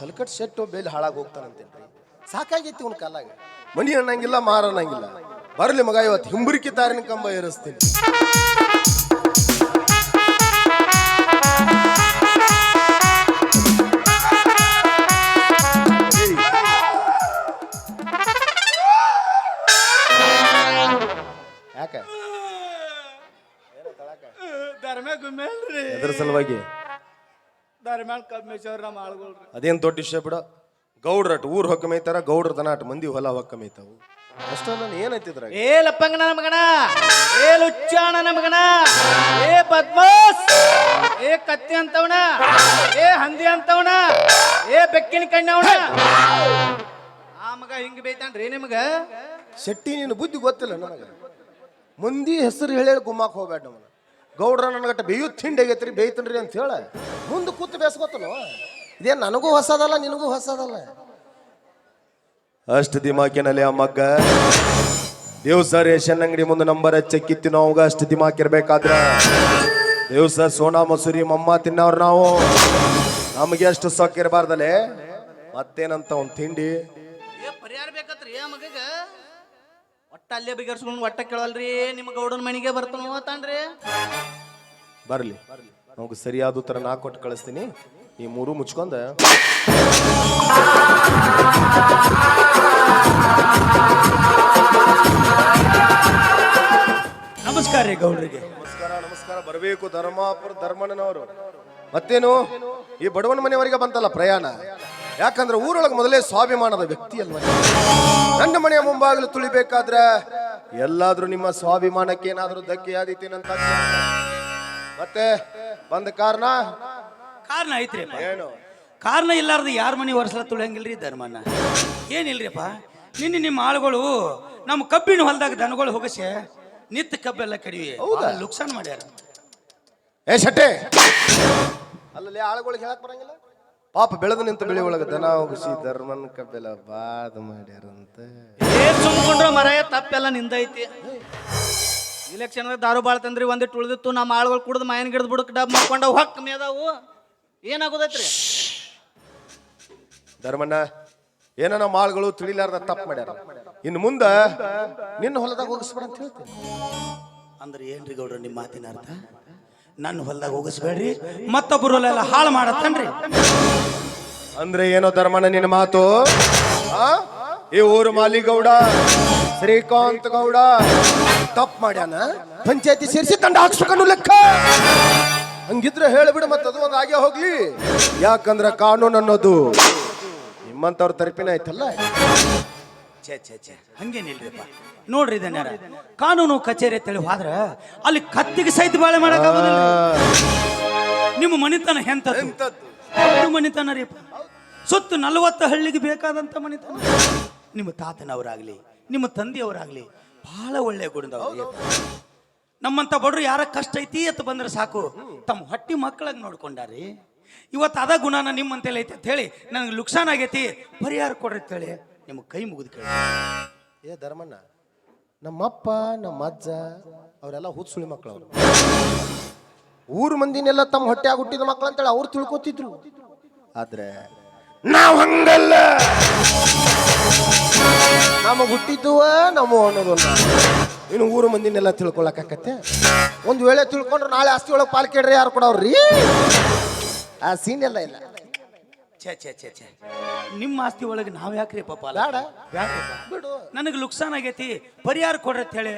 ಹಲಕಟ್ ಶೆಟ್ಟು ಬೇಲಿ ಹಾಳಾಗಿ ಹೋಗ್ತಾನಂತೆ ಸಾಕಾಗೈತಿ ಇವನ್ ಕಾಲಾಗ ಮನಿ ಅನ್ನಂಗಿಲ್ಲ ಮಾರ ಅನ್ನಂಗಿಲ್ಲ. ಬರಲಿ ಮಗ ಇವತ್ತು ಹಿಂಬರಿಕೆ ತಾರಿನ ಕಂಬ ಏರಿಸ್ತೀನಿ. ಯಾಕ? ಎದ್ರ ಸಲುವಾಗಿ? ಧರ್ಮ ಕಮ್ಮೇಶ್ವರ ನಮ್ಮ ಆಳ್ಗೊಳ್ರಿ. ಅದೇನ್ ದೊಡ್ಡ ವಿಷಯ ಬಿಡ. ಗೌಡ್ರಟ್ ಊರ್ ಹೊಕ್ಕ ಮೇಯ್ತಾರ ಗೌಡ್ರ ದನಾಟ್ ಮಂದಿ ಹೊಲ ಹೊಕ್ಕ ಮೇಯ್ತಾವು ನಾನು ಏನೈತಿದ್ರಾಗ ಏ ಲಪ್ಪಂಗನ ನಮಗಣ ಏ ಲುಚ್ಚಾಣ ಮಗನ ಏ ಪದ್ಮಾಸ್ ಏ ಕತ್ತಿ ಅಂತವಣ ಏ ಹಂದಿ ಅಂತವಣ ಏ ಬೆಕ್ಕಿನ ಕಣ್ಣವಣ ಆ ಮಗ ಹಿಂಗ್ ಬೈತಾನ್ರಿ ನಿಮಗ? ಶೆಟ್ಟಿ ನಿನ್ನ ಬುದ್ಧಿ ಗೊತ್ತಿಲ್ಲ ನನಗೆ. ಮಂದಿ ಹೆಸರು ಹೇಳಿ ಗುಮ್ಮಾಕ್ ಹೋಗ್ಬೇಡ ಅವನ ಗೌಡ್ರ ನನಗಟ್ಟ ಬೇಯು ತಿಂಡಿ ಆಗೈತ್ರಿ ಬೇಯ್ತನ್ರಿ ಅಂತ ಹೇಳ. ಮುಂದೆ ಕೂತು ಬೇಸ್ಕೊತನು? ಇದೇನ್ ನನಗೂ ಹೊಸದಲ್ಲ ನಿನಗೂ ಹೊಸದಲ್ಲ? ಅಷ್ಟು ದಿಮಾಕಿನಲ್ಲಿ ಆ ಮಗ್ಗ. ದಿವಸ ರೇಷನ್ ಅಂಗಡಿ ಮುಂದೆ ನಂಬರ್ ಹಚ್ಚಕ್ಕಿತ್ತು ನಾವು ಅಷ್ಟು ದಿಮಾಕಿರ್ಬೇಕಾದ್ರ ದಿವಸ ಸೋನಾ ಮಸೂರಿ ಮಮ್ಮ ತಿನ್ನವ್ರು ನಾವು. ನಮಗೆ ಅಷ್ಟು ಸೊಕ್ಕಿರಬಾರ್ದಲೆ. ಮತ್ತೇನಂತ ಒಂದು ತಿಂಡಿ? ಏ ಪರಿಹಾರ ಬೇಕತ್ರಿ ಆ ಮಗಗ ಒಟ್ಟ ಅಲ್ಲೇ ಬಿಗರ್ಸ್ಕೊಂಡು ಒಟ್ಟ ಕೇಳಲ್ರಿ ನಿಮ್ಮ ಗೌಡನ ಮನೆಗೆ ಬರ್ತಾನ ತಾನ್ರಿ ಬರಲಿ. ನಮಗೆ ಸರಿಯಾದ ಉತ್ತರ ನಾ ಕೊಟ್ಟು ಕಳಿಸ್ತೀನಿ. ಈ ಮೂರು ಮುಚ್ಕೊಂಡ. ನಮಸ್ಕಾರ ರೀ ಗೌಡ್ರಿಗೆ. ನಮಸ್ಕಾರ ನಮಸ್ಕಾರ. ಬರಬೇಕು ಧರ್ಮಾಪುರ ಧರ್ಮಣ್ಣನವರು. ಮತ್ತೇನು? ಈ ಬಡವನ ಮನೆಯವರಿಗೆ ಬಂತಲ್ಲ ಪ್ರಯಾಣ? ಯಾಕಂದ್ರೆ ಊರೊಳಗೆ ಮೊದಲೇ ಸ್ವಾಭಿಮಾನದ ವ್ಯಕ್ತಿ ಅಲ್ವ? ನನ್ನ ಮನೆಯ ಮುಂಭಾಗಲು ತುಳಿಬೇಕಾದ್ರೆ ಎಲ್ಲಾದ್ರೂ ನಿಮ್ಮ ಸ್ವಾಭಿಮಾನಕ್ಕೆ ಏನಾದ್ರೂ ಧಕ್ಕೆ ಆದೀತೇನಂತ ಮತ್ತೆ ಬಂದ ಕಾರಣ? ಕಾರಣ ಐತ್ರಿ ಏನು? ಕಾರಣ ಇಲ್ಲಾರ್ದ ಯಾರ ಮನೆ ವರ್ಷಲ ತುಳಿಯಂಗಿಲ್ರಿ ಧರ್ಮಣ್ಣ ಏನಿಲ್ರಿಪ್ಪ? ನಿನ್ನೆ ನಿಮ್ಮ ಆಳುಗಳು ನಮ್ಮ ಕಬ್ಬಿನ ಹೊಲದಾಗ ದನಗಳು ಹೋಗಸೆ ನಿತ್ತ ಕಬ್ಬೆಲ್ಲ ಕಡಿವಿ. ಹೌದಾ? ಲುಕ್ಸಾನ್ ಮಾಡ್ಯಾರ. ಏ ಶೆಟ್ಟೆ! ಅಲ್ಲಲ್ಲಿ ಆಳುಗಳಿಗೆ ಹೇಳಕ್ ಬರಂಗಿಲ್ಲ? ಪಾಪ ಬೆಳೆದು ನಿಂತ ಬೆಳೆ ಒಳಗೆ ದನ ಹೋಗಿಸಿ ಧರ್ಮನ್ ಕಬ್ಬೆಲ್ಲ ಬಾದ್ ಮಾಡ್ಯಾರಂತ. ಏ ಸುಮ್ಕೊಂಡ್ರ ಮರಾಯ ತಪ್ಪೆಲ್ಲ ನಿಂದೈತಿ. ಇಲೆಕ್ಷನ್ ದಾರು ಬಾಳ ತಂದ್ರಿ ಒಂದಿಟ್ಟು ಉಳಿದಿತ್ತು ನಮ್ಮ ಆಳುಗಳು ಕುಡ್ದು ಮಾಯನ್ ಗಿಡದ ಬುಡಕ್ ಡಬ್ ಮಾಡ್ಕೊಂಡ ಹೊಕ್ ಮೇದಾವು. ಏನಾಗೋದೈತ್ರಿ? ಧರ್ಮಣ್ಣ ಏನೋ ನಮ್ಮ ಆಳುಗಳು ತಿಳಿಲಾರ್ದ ತಪ್ಪು ಮಾಡ್ಯಾರ. ಇನ್ನು ಮುಂದ ನಿನ್ನ ಹೊಲದಾಗ ಹೋಗಿಸ್ಬೇಡ ಅಂತ ಹೇಳ್ತೀನಿ. ಅಂದ್ರೆ ಏನ್ರಿ ಗೌಡ್ರ ನಿಮ್ಮ ಮಾತಿನ ಅರ್ಥ? ನನ್ನ ಹೊಲದಾಗ ಹೋಗಿಸ್ಬೇಡ್ರಿ. ಮತ್ತೊಬ್ಬರು ಹೊಲೆಲ್ಲ ಹಾಳು ಮಾಡತ್ತನ್ರಿ? ಅಂದ್ರೆ ಏನೋ ಧರ್ಮನ ನಿನ್ನ ಮಾತು? ಆ? ಈ ಊರು ಮಾಲಿಗೌಡ ಶ್ರೀಕಾಂತ್ ಗೌಡ. ತಪ್ಪು ಮಾಡ್ಯಾನ? ಪಂಚಾಯತಿ ಸೇರಿಸಿ ತಂಡ ಹಾಕ್ಸ್ಬೇಕನ್ನು ಲೆಕ್ಕ. ಹಂಗಿದ್ರೆ ಹೇಳ್ಬಿಡು ಮತ್ತೆ ಅದು ಒಂದು ಆಗೇ ಹೋಗ್ಲಿ. ಯಾಕಂದ್ರೆ ಕಾನೂನು ಅನ್ನೋದು ನಿಮ್ಮಂತವ್ರ ತರಪಿನ ಐತಲ್ಲ? ಛೇ ಛೇ ಛೇ. ಹಂಗೇನಿಲ್ರಿಪ್ಪ ನೋಡ್ರಿ ಇದನ್ನ ಕಾನೂನು ಕಚೇರಿ ಅಂತೇಳಿ ಹೋದ್ರ ಅಲ್ಲಿ ಕತ್ತಿಗೆ ಸಹಿತ ಬಾಳೆ ಮಾಡಕ್ ನಿಮ್ಮ ಮನಿತನ ಎಂತ ಮನೆತನ ಮನಿತನ ರೀಪ ಸುತ್ತು ನಲವತ್ತು ಹಳ್ಳಿಗೆ ಬೇಕಾದಂತ ಮನಿತನ. ನಿಮ್ಮ ತಾತನವರಾಗ್ಲಿ ನಿಮ್ಮ ತಂದೆಯವರಾಗ್ಲಿ ಬಹಳ ಒಳ್ಳೆ ಗುಣದವ್ರು ನಮ್ಮಂತ ಬಡ್ರು ಯಾರ ಕಷ್ಟ ಐತಿ ಅಂತ ಬಂದ್ರೆ ಸಾಕು. ತಮ್ಮ ಹೊಟ್ಟಿ ಮಕ್ಕಳಾಗ ನೋಡ್ಕೊಂಡಾರಿ. ಇವತ್ತು ಅದ ಗುಣನ ನಿಮ್ಮಂತೆಲ್ಲ ಐತಿ ಅಂತ ಹೇಳಿ ನನಗೆ ಲುಕ್ಸಾನ್ ಆಗೈತಿ. ಪರಿಹಾರ ಕೊಡ್ರಿ ಅಂತ ನಿಮ್ಮ ಕೈ ಮುಗಿದು ಕೇಳಿ. ಏ ಧರ್ಮಣ್ಣ, ನಮ್ಮಪ್ಪ ನಮ್ಮ ಅಜ್ಜ ಅವರೆಲ್ಲ ಹುತ್ಸುಳಿ ಮಕ್ಕಳು ಅವರು. ಊರು ಮಂದಿನೆಲ್ಲ ತಮ್ಮ ಹೊಟ್ಟೆಯಾಗ ಹುಟ್ಟಿದ ಮಕ್ಕಳು ಅಂತೇಳಿ ಅವ್ರು ತಿಳ್ಕೊತಿದ್ರು. ಆದ್ರೆ ನಾವು ಹಂಗಲ್ಲ. ನಮಗ್ ಹುಟ್ಟಿದ್ದುವ ನಮ್ಮ ಅನ್ನೋದು ಇನ್ನು ಊರು ಮಂದಿನೆಲ್ಲ ತಿಳ್ಕೊಳಕಾಕತ್ತೆ ಒಂದು ವೇಳೆ ತಿಳ್ಕೊಂಡ್ರೆ ನಾಳೆ ಆಸ್ತಿ ಒಳಗೆ ಪಾಲ್ ಕೇಳ್ರಿ ಯಾರು ಕೊಡವ್ರಿ ಆ ಸೀನ್ ಎಲ್ಲ ಇಲ್ಲ. ಛೇ ಛೇ ಛೇ ಛೇ. ನಿಮ್ಮ ಆಸ್ತಿ ಒಳಗೆ ನಾವ್ ಯಾಕ್ರಿ ಪಾಪ ಬೇಡ. ಬಿಡು. ನನಗೆ ಲುಕ್ಸಾನ್ ಆಗೈತಿ. ಪರಿಹಾರ ಕೊಡ್ರಿ ಅಂತ ಹೇಳಿ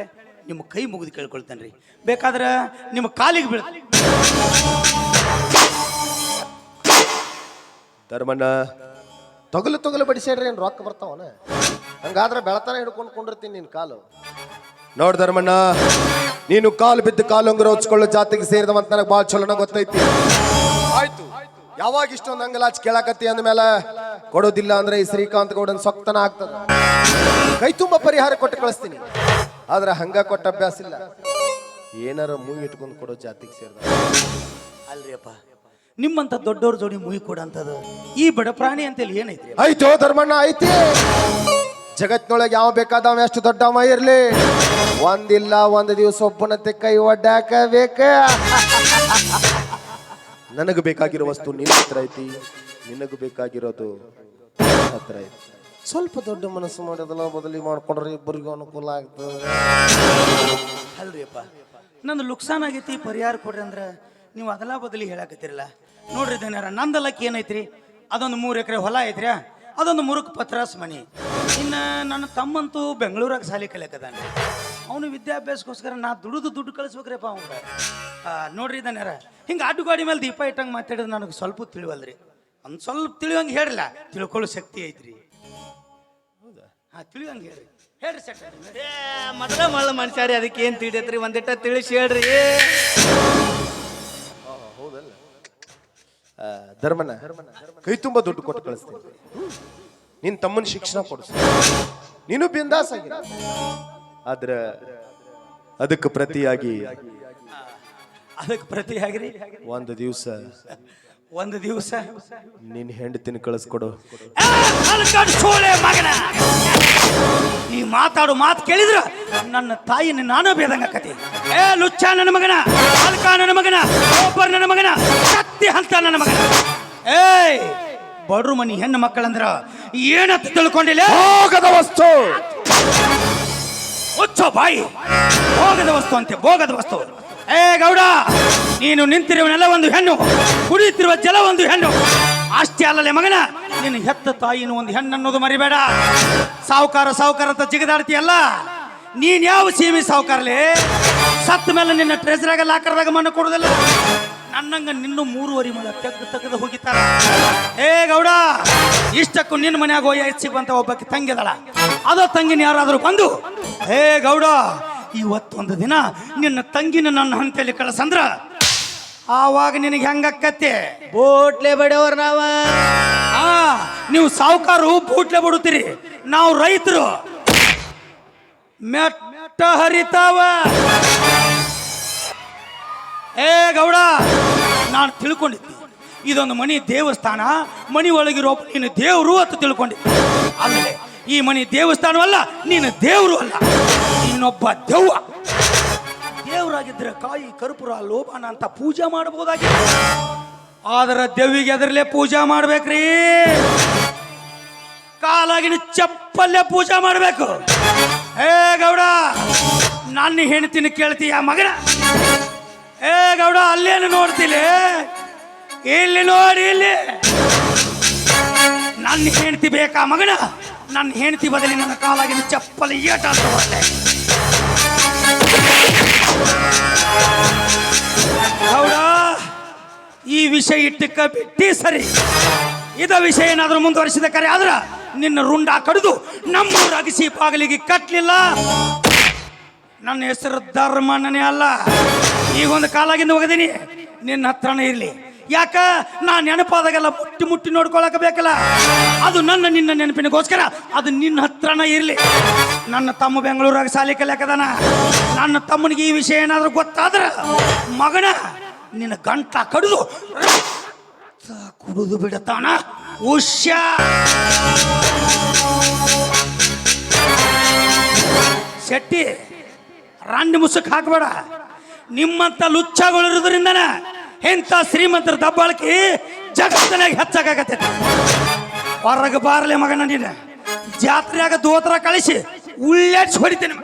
ನಿಮ್ಮ ಕೈ ಮುಗಿದು ಕೇಳ್ಕೊಳ್ತೇನೆ ರೀ ಬೇಕಾದ್ರೆ ನಿಮ್ಮ ಕಾಲಿಗೆ ಬೀಳ ಧರ್ಮಣ್ಣ. ತೊಗಲು ತೊಗಲು ಬಡಿಸ್ಯಾಡ್ರಿ ಏನು ರೊಕ್ಕ ಬರ್ತಾವನ ಹಂಗಾದ್ರೆ ಬೆಳತನ ಹಿಡ್ಕೊಂಡು ಕೊಂಡಿರ್ತೀನಿ ನಿನ್ ಕಾಲು. ನೋಡ್ ಧರ್ಮಣ್ಣ ನೀನು ಕಾಲು ಬಿದ್ದು ಕಾಲು ಉಂಗುರ ಹೊಚ್ಕೊಳ್ಳೋ ಜಾತಿಗೆ ಸೇರಿದವಂತ ನನಗೆ ಭಾಳ ಚಲೋನ ಗೊತ್ತೈತಿ. ಆಯ್ತು. ಯಾವಾಗ ಇಷ್ಟೊಂದು ಅಂಗಲಾಚ್ ಕೇಳಾಕತ್ತಿ ಅಂದ್ಮೇಲೆ ಕೊಡೋದಿಲ್ಲ ಅಂದ್ರೆ ಈ ಶ್ರೀಕಾಂತ್ ಗೌಡನ್ ಸೊಕ್ತನ ಆಗ್ತದ. ಕೈ ತುಂಬ ಪರಿಹಾರ ಕೊಟ್ಟು ಕಳಿಸ್ತೀನಿ. ಆದ್ರೆ ಹಂಗ ಕೊಟ್ಟ ಅಭ್ಯಾಸ ಇಲ್ಲ. ಏನಾರ ಮೂವಿ ಇಟ್ಕೊಂಡು ಕೊಡೋ ಜಾತಿಗೆ ಸೇರಿದ. ಅಲ್ರಿಯಪ್ಪ ನಿಮ್ಮಂತ ದೊಡ್ಡವ್ರ ಜೋಡಿ ಮೂವಿ ಕೊಡಂತದು ಈ ಬಡ ಪ್ರಾಣಿ ಅಂತೇಳಿ ಏನೈತಿ ಐತೋ ಧರ್ಮಣ್ಣ ಐತಿ ಜಗತ್ನೊಳಗೆ ಯಾವ ಬೇಕಾದವ ಎಷ್ಟು ದೊಡ್ಡವ ಇರ್ಲಿ. ಒಂದಿಲ್ಲ ಒಂದು ದಿವಸ ಒಬ್ಬನತ್ತೆ ಕೈ ಒಡ್ಡಾಕ ಬೇಕ. ನನಗೆ ಬೇಕಾಗಿರೋ ವಸ್ತು ನಿನ್ನ ಹತ್ರ ಐತಿ. ನಿನಗೆ ಬೇಕಾಗಿರೋದು ಹತ್ರ ಐತಿ. ಸ್ವಲ್ಪ ದೊಡ್ಡ ಮನಸ್ಸು ಮಾಡೋದಲ್ಲ ಬದಲಿ ಮಾಡ್ಕೊಂಡ್ರೆ ಇಬ್ಬರಿಗೂ ಅನುಕೂಲ ಆಗ್ತದೆ. ಅಲ್ರಿಯಪ್ಪ. ನಂದು ಲುಕ್ಸಾನ್ ಆಗೈತಿ, ಪರಿಹಾರ ಕೊಡ್ರಿ ಅಂದ್ರೆ ನೀವು ಅದೆಲ್ಲ ಬದಲಿ ಹೇಳಾಕತ್ತಿರಲ್ಲ. ನೋಡ್ರಿ ದನ್ಯಾರ, ನಂದ ಲಕ್ಕಿ ಏನೈತ್ರಿ? ಅದೊಂದು ಮೂರು ಎಕರೆ ಹೊಲ ಐತ್ರಿ, ಅದೊಂದು ಮುರುಕ್ ಪತ್ರಾಸ್ ಮನಿ. ಇನ್ನು ನನ್ನ ತಮ್ಮಂತೂ ಬೆಂಗಳೂರಾಗ ಸಾಲಿ ಕಲಿಯಕದಾನೆ ಅವನು ವಿದ್ಯಾಭ್ಯಾಸಕ್ಕೋಸ್ಕರ ನಾ ದುಡಿದು ದುಡ್ಡು ಕಳಿಸ್ಬೇಕ್ರಪ್ಪ ಅವ್ನು. ನೋಡ್ರಿ ದನ್ಯಾರ ಹಿಂಗೆ ಅಡ್ಡುಗಾಡಿ ಮೇಲೆ ದೀಪ ಇಟ್ಟಂಗೆ ಮಾತಾಡಿದ್ರೆ ನನಗೆ ಸ್ವಲ್ಪ ತಿಳಿವಲ್ರಿ. ಒಂದು ಸ್ವಲ್ಪ ತಿಳಿಯೋಂಗೆ ಹೇಳ್ರಲ್ಲ ತಿಳ್ಕೊಳ್ಳೋ ಶಕ್ತಿ ಐತ್ರಿ. ಹಾಂ ತಿಳಿಯೋಂಗೆ ಹೇಳ್ರಿ. ಹೇಳ್ರಿ ಏ, ಮೊದಲ ಮಳ್ಳ ಮನುಷ್ಯರಿ ಅದಕ್ಕೆ ಏನು ತಿಳಿಯತ್ರಿ? ಒಂದಿಟ್ಟ ತಿಳಿಸಿ ಹೇಳ್ರಿ. ಹೌದಲ್ಲ. ಧರ್ಮನ ಕೈ ತುಂಬ ದುಡ್ಡು ಕೊಟ್ಟು ಕಳಿಸ್ತೀನಿ. ನಿನ್ ತಮ್ಮನ ಶಿಕ್ಷಣ ಕೊಡಿಸ್ತೀನಿ ನೀನು ಬಿಂದಾಸ್ ಆಗಿ ಆದ್ರೆ ಅದಕ್ಕೆ ಪ್ರತಿಯಾಗಿ ಅದಕ್ಕೆ ಪ್ರತಿಯಾಗ್ರಿ ಒಂದು ದಿವಸ ಒಂದು ದಿವಸ ನಿನ್ ಹೆಂಡತಿನ ಕಳಿಸ್ಕೊಡು. ಮಗನ. ಈ ಮಾತಾಡು ಮಾತು ಕೇಳಿದ್ರ ನನ್ನ ತಾಯಿನ ಬೇದಂಗ ಬೇದಂಗಕತಿ ಏ ಲುಚ್ಚ ನನ್ನ ಮಗನ ಅಲ್ಕ ನನ್ನ ಮಗನ ಒಬ್ಬರ್ ನನ್ನ ಮಗನ ಶಕ್ತಿ ಹಂತ ನನ್ನ ಮಗನ. ಏಯ್ ಬಡ್ರು ಮನಿ ಹೆಣ್ಣು ಮಕ್ಕಳಂದ್ರ ಏನಂತ ತಿಳ್ಕೊಂಡಿಲ್ಲ? ಹೋಗದ ವಸ್ತು. ಹುಚ್ಚೋ ಬಾಯಿ. ಭೋಗದ ವಸ್ತು ಅಂತೆ, ಭೋಗದ ವಸ್ತು. ಏ ಗೌಡ, ನೀನು ನಿಂತಿರುವ ನೆಲ ಒಂದು ಹೆಣ್ಣು, ಕುಡಿಯುತ್ತಿರುವ ಜಲ ಒಂದು ಹೆಣ್ಣು. ಅಷ್ಟೇ ಅಲ್ಲಲೇ ಮಗನ, ನಿನ್ನ ಹೆತ್ತ ತಾಯಿನೂ ಒಂದು ಹೆಣ್ಣು ಅನ್ನೋದು ಮರಿಬೇಡ. ಸಾವುಕಾರ ಸಾವುಕಾರ ಅಂತ ಜಿಗದಾಡ್ತೀಯಲ್ಲ? ನೀನ್ ಯಾವ ಸೀಮಿ ಸಾವುಕಾರಲಿ? ಸತ್ತ ಮೇಲೆ ನಿನ್ನ ಟ್ರೆಜರಾಗ ಲಾಕರ್ದಾಗ ಮಣ್ಣು ಕೊಡುದಿಲ್ಲ ನನ್ನಂಗ ನಿನ್ನೂ ಮೂರುವರೆ ಮಲ ತೆಗ್ದು ತೆಗೆದು ಹೋಗಿತಾರ. ಏ ಗೌಡ ಇಷ್ಟಕ್ಕೂ ನಿನ್ನ ಮನ್ಯಾಗ ಹೋಗಿ ಹೆಚ್ಚಿಗೆ ಬಂತ ಒಬ್ಬಕ್ಕೆ ತಂಗಿದಳ ಅದೋ ತಂಗಿನ ಯಾರಾದರೂ ಬಂದು ಏ ಗೌಡ ಇವತ್ತೊಂದು ದಿನ ನಿನ್ನ ತಂಗಿನ ನನ್ನ ಹಂತೆಯಲ್ಲಿ ಕಳಸಂದ್ರ ಆವಾಗ ನಿನಗೆ ಹೆಂಗಕ್ಕತ್ತೆ? ಬೋಟ್ಲೆ ಬಡವ್ರ ನಾವ. ಆ ನೀವು ಸಾವುಕಾರು ಬೂಟ್ಲೆ ಬಿಡುತ್ತೀರಿ ನಾವು ರೈತರು. ಮೆಟ್ಟ ಹರಿತಾವ. ಏ ಗೌಡ ನಾನು ತಿಳ್ಕೊಂಡಿದ್ದೆ. ಇದೊಂದು ಮನಿ ದೇವಸ್ಥಾನ, ಮನಿ ಒಳಗಿರೋ ನೀನು ದೇವರು ಅಂತ ತಿಳ್ಕೊಂಡಿದ್ದೆ. ಆಮೇಲೆ ಈ ಮನಿ ದೇವಸ್ಥಾನವಲ್ಲ, ನೀನು ದೇವರು ಅಲ್ಲ, ನೀನೊಬ್ಬ ದೆವ್ವ. ದೇವರಾಗಿದ್ದರೆ ಕಾಯಿ, ಕರ್ಪೂರ, ಲೋಭನ ಅಂತ ಪೂಜೆ ಮಾಡಬಹುದಾಗಿತ್ತು ಆದ್ರೆ ದೆವ್ವಿಗೆ ಅದರಲ್ಲೇ ಪೂಜೆ ಮಾಡ್ಬೇಕ್ರಿ. ಕಾಲಾಗಿನ ಚಪ್ಪಲ್ಲೇ ಪೂಜೆ ಮಾಡಬೇಕು. ಹೇ ಗೌಡ, ನನ್ನ ಹೆಣ್ತಿನ ಕೇಳ್ತೀಯ ಮಗನ? ಏ ಗೌಡ, ಅಲ್ಲೇನು ನೋಡ್ತೀನಿ ಇಲ್ಲಿ ನೋಡಿ, ಇಲ್ಲಿ. ನನ್ನ ಹೆಂಡತಿ ಬೇಕಾ ಮಗನ? ನನ್ನ ಹೆಂಡತಿ ಬದಲಿ ನನ್ನ ಕಾಲಾಗಿನ ಚಪ್ಪಲಿ ಏಟ ಅಂತ ಗೌಡ, ಈ ವಿಷಯ ಇಟ್ಟಕ್ಕ ಬಿಟ್ಟಿ ಸರಿ. ಇದ ವಿಷಯ ಏನಾದರೂ ಮುಂದುವರಿಸಿದ ಕರೆ ಆದ್ರ ನಿನ್ನ ರುಂಡ ಕಡಿದು ನಮ್ಮೂರ ಅಗಸಿ ಪಾಗಲಿಗೆ ಕಟ್ಲಿಲ್ಲ. ನನ್ನ ಹೆಸರು ಧರ್ಮನೇ ಅಲ್ಲ. ಈಗ ಒಂದು ಕಾಲಾಗಿಂದ ಹೋಗದೀನಿ. ನಿನ್ನ ಹತ್ರನೇ ಇರಲಿ. ಯಾಕ? ನಾ ನೆನಪಾದಾಗೆಲ್ಲ ಮುಟ್ಟಿ ಮುಟ್ಟಿ ನೋಡ್ಕೊಳಕ ಬೇಕಲ್ಲ. ಅದು ನನ್ನ ನಿನ್ನ ನೆನಪಿನಗೋಸ್ಕರ ಅದು ನಿನ್ನ ಹತ್ರನೇ ಇರಲಿ. ನನ್ನ ತಮ್ಮ ಬೆಂಗಳೂರಾಗ ಸಾಲಿ ಕಲಿಯಾಕದಾನ. ನನ್ನ ತಮ್ಮನಿಗೆ ಈ ವಿಷಯ ಏನಾದರೂ ಗೊತ್ತಾದ್ರ ಮಗನ ನಿನ್ನ ಗಂಟ ಕಡಿದು ಕುಡಿದು ಬಿಡತಾನ. ಉಷ್ಯ ಶೆಟ್ಟಿ, ರಾಂಡಿ ಮುಸುಕ್ ಹಾಕಬೇಡ. ನಿಮ್ಮಂತ ಲುಚ್ಚಗಳಿರೋದ್ರಿಂದನ ಇಂಥ ಶ್ರೀಮಂತರ ದಬ್ಬಾಳಕಿ ಜಗತ್ತಿನಾಗ ಹೆಚ್ಚಾಗತ್ತೆ ಹೊರಗೆ ಬಾರಲೆ ಮಗನ ನೀನು. ಜಾತ್ರೆಯಾಗ ದೋತ್ರ ಕಳಿಸಿ ಉಳ್ಳಾಡ್ಸಿ ಹೊಡಿತೇನೆ.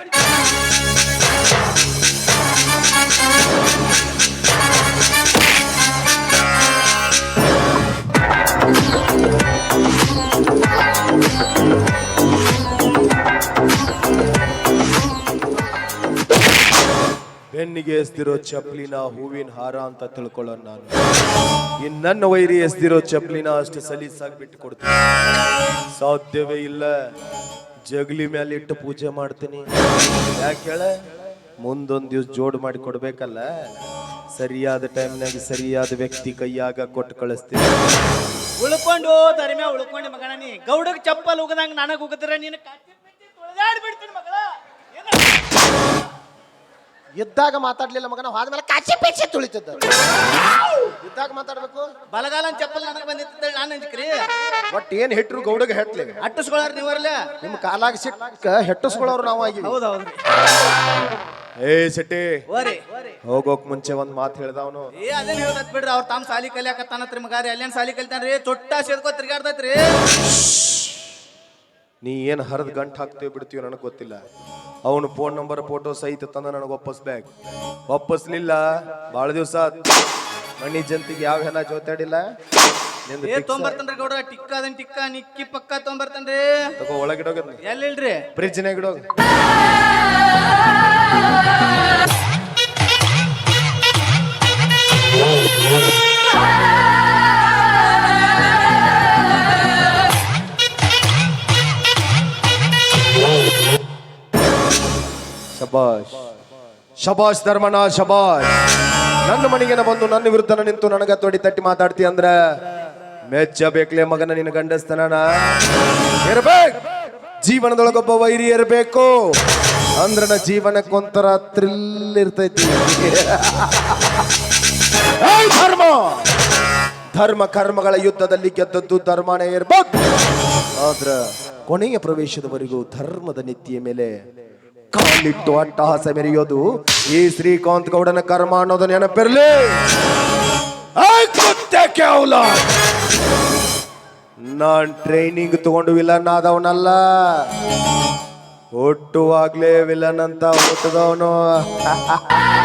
ಬೆನ್ನಿಗೆ ಎಸ್ದಿರೋ ಚಪ್ಲಿನ ಹೂವಿನ ಹಾರ ಅಂತ ತಿಳ್ಕೊಳ್ಳೋಣ ನಾನು. ಇನ್ ನನ್ನ ವೈರಿ ಎಸ್ದಿರೋ ಚಪ್ಲಿನ ಅಷ್ಟು ಸಲೀಸಾಗಿ ಬಿಟ್ಟು ಕೊಡ್ತೀನಿ ಸಾಧ್ಯವೇ ಇಲ್ಲ. ಜಗಲಿ ಮೇಲೆ ಇಟ್ಟು ಪೂಜೆ ಮಾಡ್ತೀನಿ. ಯಾಕೆ ಹೇಳ? ಮುಂದೊಂದ್ ದಿವ್ಸ ಜೋಡ್ ಮಾಡಿ ಕೊಡ್ಬೇಕಲ್ಲ? ಸರಿಯಾದ ಟೈಮ್ನಾಗ ಸರಿಯಾದ ವ್ಯಕ್ತಿ ಕೈಯಾಗ ಕೊಟ್ಟು ಕಳಿಸ್ತೀನಿ. ಉಳ್ಕೊಂಡು ಧರ್ಮ ಉಳ್ಕೊಂಡು ಮಗಣ ನೀ. ಗೌಡಗ್ ಚಪ್ಪಲ್ ಉಗದಂಗ ನನಗ್ ಉಗದ್ರ ನೀನು ಬಿಡ್ತೀನಿ ಮಗಳ? ಇದ್ದಾಗ ಮಾತಾಡ್ಲಿಲ್ಲ ಮಗನ ಹೋದ್ಮೇಲೆ ಕಾಚಿ ಪೇಚಿ ತುಳಿತಿದ್ದ ಇದ್ದಾಗ ಮಾತಾಡ್ಬೇಕು? ಬಲಗಾಲ ಚಪ್ಪಲ್ ನನಗೆ ಬಂದಿತ್ತ ನಾನು ಅಂಜಿಕ್ರಿ. ಬಟ್ ಏನ್ ಹೆಟ್ರು ಗೌಡಗೆ ಹೆಟ್ಲಿ? ನೀವು ನೀವರ್ಲ ನಿಮ್ ಕಾಲಾಗ ಸಿಕ್ಕ ಹೆಟ್ಟಿಸ್ಕೊಳ್ಳೋರು ನಾವು ಆಗಿ ಹೌದೌದು ಏ ಸಿಟಿ ಓರಿ ಹೋಗೋಕ್ ಮುಂಚೆ ಒಂದ್ ಮಾತು ಹೇಳ್ದವನು. ಏ ಅದೇನ್ ಹೇಳ್ದತ್ ಬಿಡ್ರಿ ಅವ್ರ ತಮ್ಮ ಸಾಲಿ ಕಲಿಯಾಕತ್ತಾನತ್ರಿ ಮಗಾರಿ ಅಲ್ಲೇನ್ ಸಾಲಿ ಕಲಿತಾನ್ರಿ? ತೊಟ್ಟ ಸೇದ್ಕೋ ತಿರ್ಗಾಡ್ತೈತ್ರಿ ನೀ ಏನು ಹರಿದ ಗಂಟು ಹಾಕ್ತೀವಿ ಬಿಡ್ತೀವಿ ನನಗೆ ಗೊತ್ತಿಲ್ಲ. ಅವನು ಫೋನ್ ನಂಬರ್ ಫೋಟೋ ಸಹಿತ ತಂದ ನನಗೆ ವಾಪಸ್ಬೇಕು ವಾಪಸ್ಲಿಲ್ಲ ಭಾಳ ದಿವಸ ಮಣ್ಣಿ ಜಂತಿಗೆ ಯಾವ ಹೆಣ ಜೋತಾಡಿಲ್ಲ ನಿಂದು ಏ fix. ತೊಂಬರ್ತನ್ರಿ ಗೌಡ್ರ ಟಿಕ್ಕ ಅದನ್ ಟಿಕ್ಕ ನಿಕ್ಕಿ ಪಕ್ಕ ತೊಂಬರ್ತನ್ರಿ. ತಗೋ ಒಳಗಿಡೋಗ ಎಲ್ಲಿಲ್ರಿ? ಫ್ರಿಜ್ನಾಗ ಇಡೋಗ. ಶಬಾಷ್. ಶಬಾಷ್ ಧರ್ಮನ ಶಬಾಷ್. ನನ್ನ ಮನೆಗೆ ಬಂದು ನನ್ನ ವಿರುದ್ಧ ನಿಂತು ನನಗ ತೊಡಿ ತಟ್ಟಿ ಮಾತಾಡ್ತಿ ಅಂದ್ರ ಮೆಚ್ಚಬೇಕ್ಲೆ ಮಗನ ನಿನ್ನ ಗಂಡಸ್ತನ ಇರ್ಬೇಕು. ಜೀವನದೊಳಗೊಬ್ಬ ವೈರಿ ಇರಬೇಕು. ಅಂದ್ರ ನ ಜೀವನಕ್ಕೊಂಥರ ಥ್ರಿಲ್ ಇರ್ತೈತಿ. ಧರ್ಮ! ಧರ್ಮ ಕರ್ಮಗಳ ಯುದ್ಧದಲ್ಲಿ ಗೆದ್ದದ್ದು ಧರ್ಮನೇ ಇರ್ಬೇಕು. ಆದ್ರ ಕೊನೆಯ ಪ್ರವೇಶದವರೆಗೂ ಧರ್ಮದ ನಿತ್ಯ ಮೇಲೆ ಕಾಲಿಟ್ಟು ಅಟ್ಟಹಾಸ ಮೆರೆಯೋದು ಈ ಶ್ರೀಕಾಂತ್ ಗೌಡನ ಕರ್ಮ ಅನ್ನೋದು ನೆನಪಿರ್ಲಿ. ಕೇವಲ. ನಾನ್ ಟ್ರೈನಿಂಗ್ ತಗೊಂಡು ವಿಲನ್ ಆದವನಲ್ಲ. ಹುಟ್ಟುವಾಗ್ಲೇ ವಿಲನ್ ಅಂತ ಹುಟ್ಟದವನು.